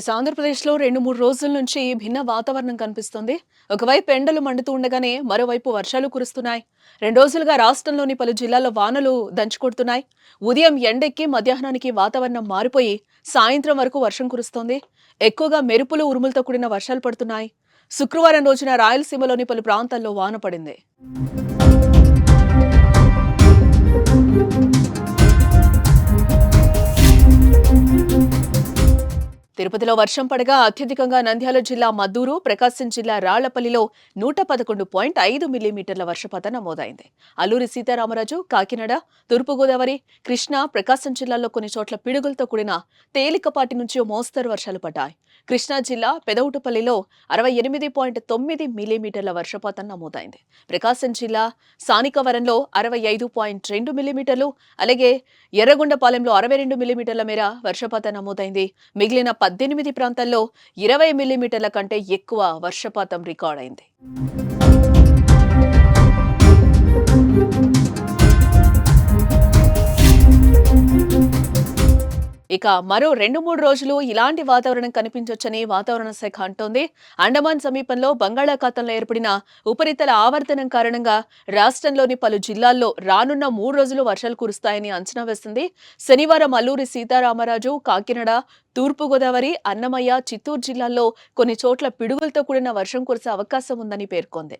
Yes ఆంధ్రప్రదేశ్లో రెండు మూడు రోజుల నుంచి భిన్న వాతావరణం కనిపిస్తుంది. ఒకవైపు ఎండలు మండుతూ ఉండగానే మరోవైపు వర్షాలు కురుస్తున్నాయి. రెండు రోజులుగా రాష్ట్రంలోని పలు జిల్లాల్లో వానలు దంచుకొడుతున్నాయి. ఉదయం ఎండెక్కి మధ్యాహ్నానికి వాతావరణం మారిపోయి సాయంత్రం వరకు వర్షం కురుస్తోంది. ఎక్కువగా మెరుపులు ఉరుములతో కూడిన వర్షాలు పడుతున్నాయి. శుక్రవారం రోజున రాయలసీమలోని పలు ప్రాంతాల్లో వాన పడింది. తిరుపతిలో వర్షం పడగా అత్యధికంగా నంద్యాల జిల్లా మద్దూరు ప్రకాశం జిల్లా రాళ్ళపల్లిలో నూట పదకొండు పాయింట్ ఐదు మిల్లీమీటర్ల వర్షపాతం నమోదైంది. అల్లూరి సీతారామరాజు కాకినాడ తూర్పుగోదావరి కృష్ణా ప్రకాశం జిల్లాల్లో కొన్ని చోట్ల పిడుగులతో కూడిన తేలికపాటి నుంచి మోస్తరు వర్షాలు పడ్డాయి. కృష్ణా జిల్లా పెదవుటపల్లిలో అరవై ఎనిమిది పాయింట్ తొమ్మిది మిల్లీమీటర్ల వర్షపాతం నమోదైంది. ప్రకాశం జిల్లా సానికవరంలో అరవై ఐదు పాయింట్ రెండు మిల్లీమీటర్లు అలాగే ఎర్రగొండపాలెంలో అరవై రెండు మిల్లీమీటర్ల మేర వర్షపాతం నమోదైంది. మిగిలిన పద్దెనిమిది ప్రాంతాల్లో ఇరవై మిల్లీమీటర్ల కంటే ఎక్కువ వర్షపాతం రికార్డైంది. ఇక మరో రెండు మూడు రోజులు ఇలాంటి వాతావరణం కనిపించొచ్చని వాతావరణ శాఖ అంటోంది. అండమాన్ సమీపంలో బంగాళాఖాతంలో ఏర్పడిన ఉపరితల ఆవర్తనం కారణంగా రాష్ట్రంలోని పలు జిల్లాల్లో రానున్న మూడు రోజులు వర్షాలు కురుస్తాయని అంచనా వేస్తుంది. శనివారం అల్లూరి సీతారామరాజు కాకినాడ తూర్పుగోదావరి అన్నమయ్య చిత్తూరు జిల్లాల్లో కొన్ని చోట్ల పిడుగులతో కూడిన వర్షం కురిసే అవకాశం ఉందని పేర్కొంది.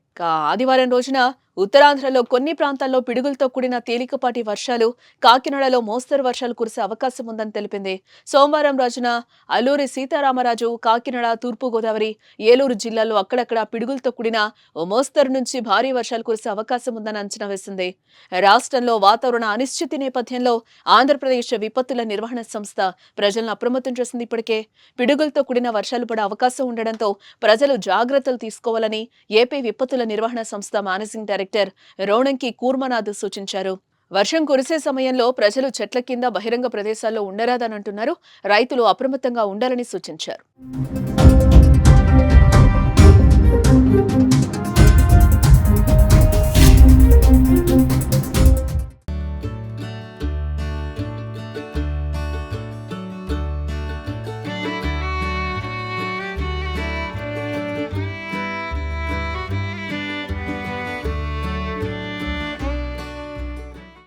ఆదివారం రోజున ఉత్తరాంధ్రలో కొన్ని ప్రాంతాల్లో పిడుగులతో కూడిన తేలికపాటి వర్షాలు కాకినాడలో మోస్తరు వర్షాలు కురిసే అవకాశం ఉందని తెలిపింది. సోమవారం రోజున అల్లూరి సీతారామరాజు కాకినాడ తూర్పుగోదావరి ఏలూరు జిల్లాల్లో అక్కడక్కడ పిడుగులతో కూడిన ఓ మోస్తరు నుంచి భారీ వర్షాలు కురిసే అవకాశం ఉందని అంచనా వేసింది. రాష్ట్రంలో వాతావరణ అనిశ్చితి నేపథ్యంలో ఆంధ్రప్రదేశ్ విపత్తుల నిర్వహణ సంస్థ ప్రజలను అప్రమత్తం చేసింది ఇప్పటికే. పిడుగులతో కూడిన వర్షాలు పడే అవకాశం ఉండడంతో ప్రజలు జాగ్రత్తలు తీసుకోవాలని ఏపీ విపత్తుల నిర్వహణ సంస్థ మేనేజింగ్ డైరెక్టర్ రోణంకి కూర్మనాథ్ సూచించారు. వర్షం కురిసే సమయంలో ప్రజలు చెట్ల కింద బహిరంగ ప్రదేశాల్లో ఉండరాదని అంటున్నారు రైతులు అప్రమత్తంగా ఉండాలని సూచించారు.